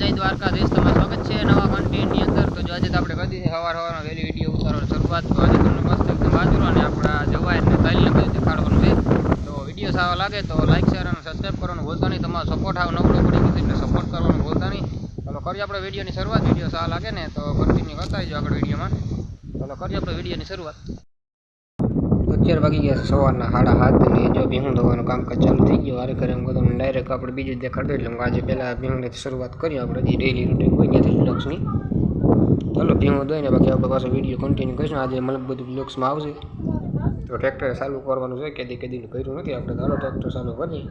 જય દ્વારકાધીશ, તમારું સ્વાગત છે નવા કન્ટેન્ટની અંદર. તો જો આજે તો આપણે કરી દીધી સવાર સવારમાં વહેલી વીડિયો ઉતારવાની શરૂઆત. તો આજે તમને મસ્ત એકદમ બાજરો અને આપણા જવાય ને તલને બધું દેખાડવાનું છે, તો વીડિયો સારો લાગે તો લાઈક શેર અને સબસ્ક્રાઈબ કરવાનું ભૂલતા નહીં. તમારો સપોર્ટ આવ નબળો પડી ગયો એટલે સપોર્ટ કરવાનું ભૂલતા નહીં. ચાલો કરીએ આપણે વિડીયોની શરૂઆત. વીડિયો સારો લાગે ને તો કન્ટિન્યુ કરતા રહીજો આગળ વિડીયોમાં ચાલો કરીએ આપણે વિડીયોની શરૂઆત. અત્યાર વાગી ગયા સવારના સાડા હાથ ને જો ભીહું ધોવાનું કામકાજ ચાલુ થઈ ગયું. વારે ઘરે એમ તમને ડાયરેક્ટ આપણે બીજું દેખાડ દેખાડતો એટલે હું આજે પહેલાં ભીહુંની શરૂઆત કરીએ આપણે હજી ડેલી રૂટીન હોય ત્યાંથી બ્લોક્સની ચાલો ભીહું ધોઈને બાકી આપણે પાછો વીડિયો કન્ટિન્યુ કરીશું. આજે મતલબ બધું બ્લોક્સમાં આવશે. તો ટ્રેક્ટર ચાલુ કરવાનું છે. કેદી કેદીનું કર્યું નથી. આપણે ચાલો ટ્રેક્ટર ચાલુ કરીએ.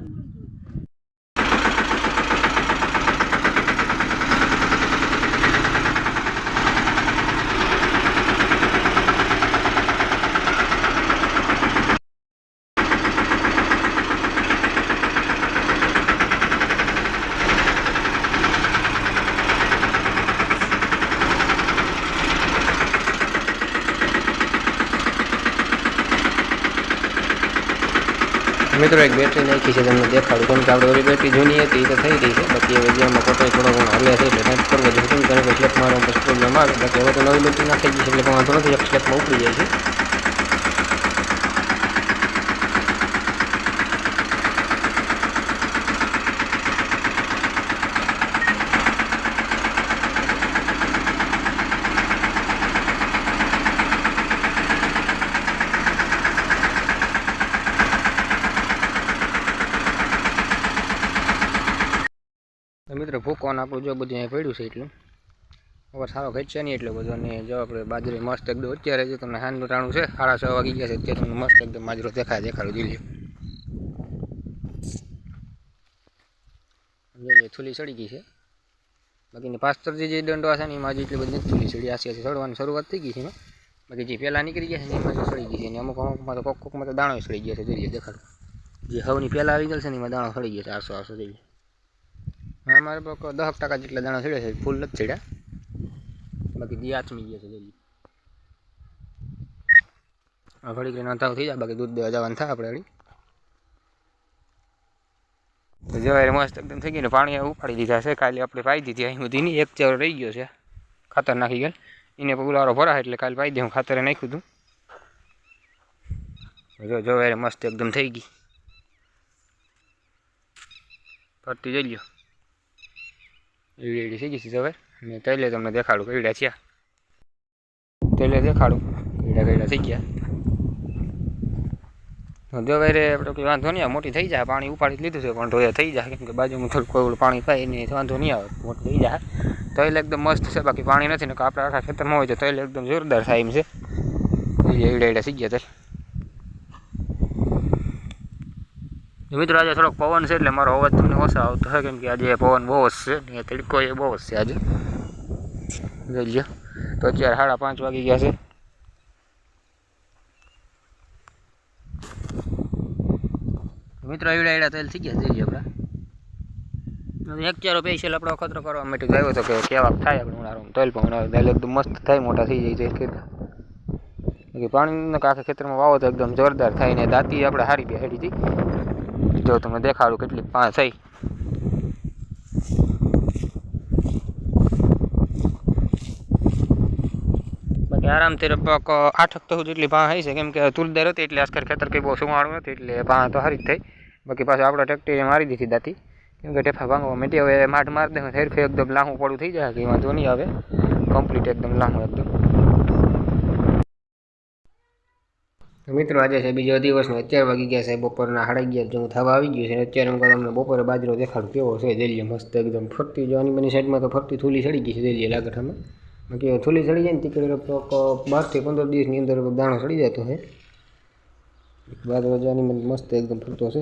મિત્રો, એક બેટરી નાખી છે, તમને દેખાડું. કેમ કે આપણે બેટરી જૂની હતી, એ તો થઈ રહી છે. બાકી હવે જે કોટો થોડો ઘણો હાલે છે, એટલે ટાઈપ કરવો જોઈએ કેમ કે સ્લેપ આવે. બાકી હવે તો નવી બેટરી નાખી ગઈ છે, એટલે વાંધો નથી, એક સ્લેપમાં ઉપડી જાય છે. મિત્રો ભૂકોન આપણું જો બધું અહીંયા પડ્યું છે એટલું. હવે સારો ખેંચશે નહીં એટલો બધો. અને જો આપણે બાજરી મસ્ત એકદમ અત્યારે જો તમને હાનનું ટાણું છે, સાડા છ વાગી ગયા છે, અત્યારે તમને મસ્ત એકદમ બાજરો દેખાય, દેખાડું, જોઈ લ્યો. જોઈએ થૂલી ચડી ગઈ છે. બાકીની પાસ્તરથી જે દંડો છે ને, એમાં હજી એટલી બધી થૂલી ચડી આસી છે ચડવાની શરૂઆત થઈ ગઈ છે એમાં. બાકી જે પહેલાં નીકળી ગયા છે ને, એમાં સડી ગઈ છે અને અમુક અમુકમાં તો કોક કોકમાં તો દાણો સડી ગયા છે જોઈએ દેખાડું. જે હવની પહેલાં આવી ગયેલ છે ને, એમાં દાણો સડી ગયો છે આસો આસો જોઈએ અમારે પર દસ ટકા જેટલા દાણા ચડ્યા છે, ફૂલ નથી ચડ્યા. બાકી દી આથમી ગયા છે જલ્દી. હવે ઘડી કરીને અંધાવ થઈ જાય, બાકી દૂધ દેવા જવાનું થાય આપણે હળી તો જવાય મસ્ત એકદમ થઈ ગઈ ને પાણી ઉપાડી દીધા છે, કાલે આપણે પાઈ દીધી અહીં સુધી નહીં, એક ચારો રહી ગયો છે. ખાતર નાખી ગયેલ એને પુલારો ભરાય એટલે કાલે પાઈ દે, હું ખાતરે નાખ્યું હતું જો જવાય મસ્ત એકદમ થઈ ગઈ. ફરતી જઈ લ્યો એવી એડી થઈ ગઈ છે હવે. મેં તૈલે તમને દેખાડું કઈડા થયા તૈલે દેખાડું. કઈડા કઈડા થઈ ગયા. વેરે આપણે કોઈ વાંધો નહીં આવે, મોટી થઈ જાય, પાણી ઉપાડી લીધું છે પણ ધોયા થઈ જાય, કેમ કે બાજુમાં થોડું કોઈ પાણી પાય એને વાંધો નહીં આવે, મોટી થઈ જાય. તૈલ એકદમ મસ્ત છે, બાકી પાણી નથી, ને આપણે આખા ખેતરમાં હોય તો તૈલ એકદમ જોરદાર થાય એમ છે. એડા એડા થઈ ગયા તૈલ મિત્રો, આજે થોડોક પવન છે એટલે મારો અવાજ તમને ઓછો આવતો હોય, કેમ કે આજે પવન બહુ જ છે ને, તડકો એ બહુ જ છે આજે. જોઈ તો અત્યારે સાડા પાંચ વાગી ગયા છે. મિત્રો, એવડા એડા તેલ થઈ ગયા જોઈ લો આપણે. એક ચારો પેશિયલ આપણો ખતરો કરવા માટે ગયો હતો કે કેવા થાય આપણે ઉનાળામાં. તેલ પણ ઉનાળો તેલ એકદમ મસ્ત થાય, મોટા થઈ જાય છે ખેતર કે પાણીના આખા ખેતરમાં વાવો તો એકદમ જોરદાર થાય ને દાંતી આપણે હારી બેહાડી હતી. જો તમને દેખાડું કેટલી પાંચ થઈ. બાકી આરામથી લગભગ આઠક તો જેટલી પાંચ હઈ છે કેમ કે તુલદાર હતી એટલે આજકાલ ખેતર કંઈ બહુ સુમાળું નથી, એટલે પાંચ તો સારી જ થઈ. બાકી પાછું આપણે ટ્રેક્ટરે મારી દીધી દાતી. કેમ કે ટેફા ભાંગવા મેટી હવે માઠ મારી દે હેરફે એકદમ લાંબુ પડું થઈ જાય કે વાંધો નહીં આવે. કમ્પ્લીટ એકદમ લાંબુ એકદમ. મિત્રો, આજે છે બીજો દિવસનો, અત્યારે વાગી ગયા છે બપોરના સાડા અગિયાર, જેવું થવા આવી ગયું છે. અત્યારે હું તમને બપોરે બાજરો દેખાડું કેવો છે જેલીએ મસ્ત એકદમ ફરતી જવાની બની સાઈડમાં તો ફરતી થૂલી ચડી ગઈ છે જેલીએ લાગઠામાં. બાકી થૂલી ચડી જાય ને તીકડે બારથી પંદર દિવસની અંદર દાણો ચડી જતો છે બાજરો જવાની મને મસ્ત એકદમ ફરતો છે.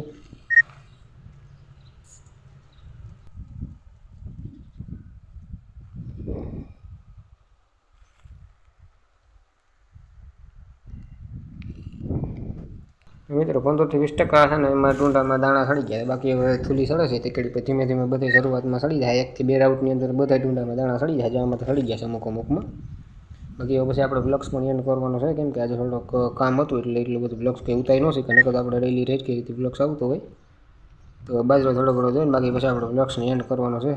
મિત્રો, પંદરથી વીસ ટકા છે ને એમાં ટૂંડામાં દાણા સડી ગયા બાકી હવે થૂલી સડે છે તે કડી ધીમે ધીમે બધી શરૂઆતમાં સડી જાય. એકથી બે રાઉટની અંદર બધા ટૂંડામાં દાણા સડી જાય આમાં તો સડી ગયા છે અમુક અમુકમાં. બાકી હવે પછી આપણે બ્લોક્સ પણ એન્ડ કરવાનો છે. કેમ કે આજે થોડોક કામ હતું એટલે એટલું બધું બ્લોક્સ કંઈ ઉતારી ન શીખે નકર આપણે ડેલી રેજ કે રીતે બ્લોક્સ આવતો હોય. તો બાજરો થોડો ઘણો જોઈને બાકી પછી આપણે બ્લોક્સને એન્ડ કરવાનો છે.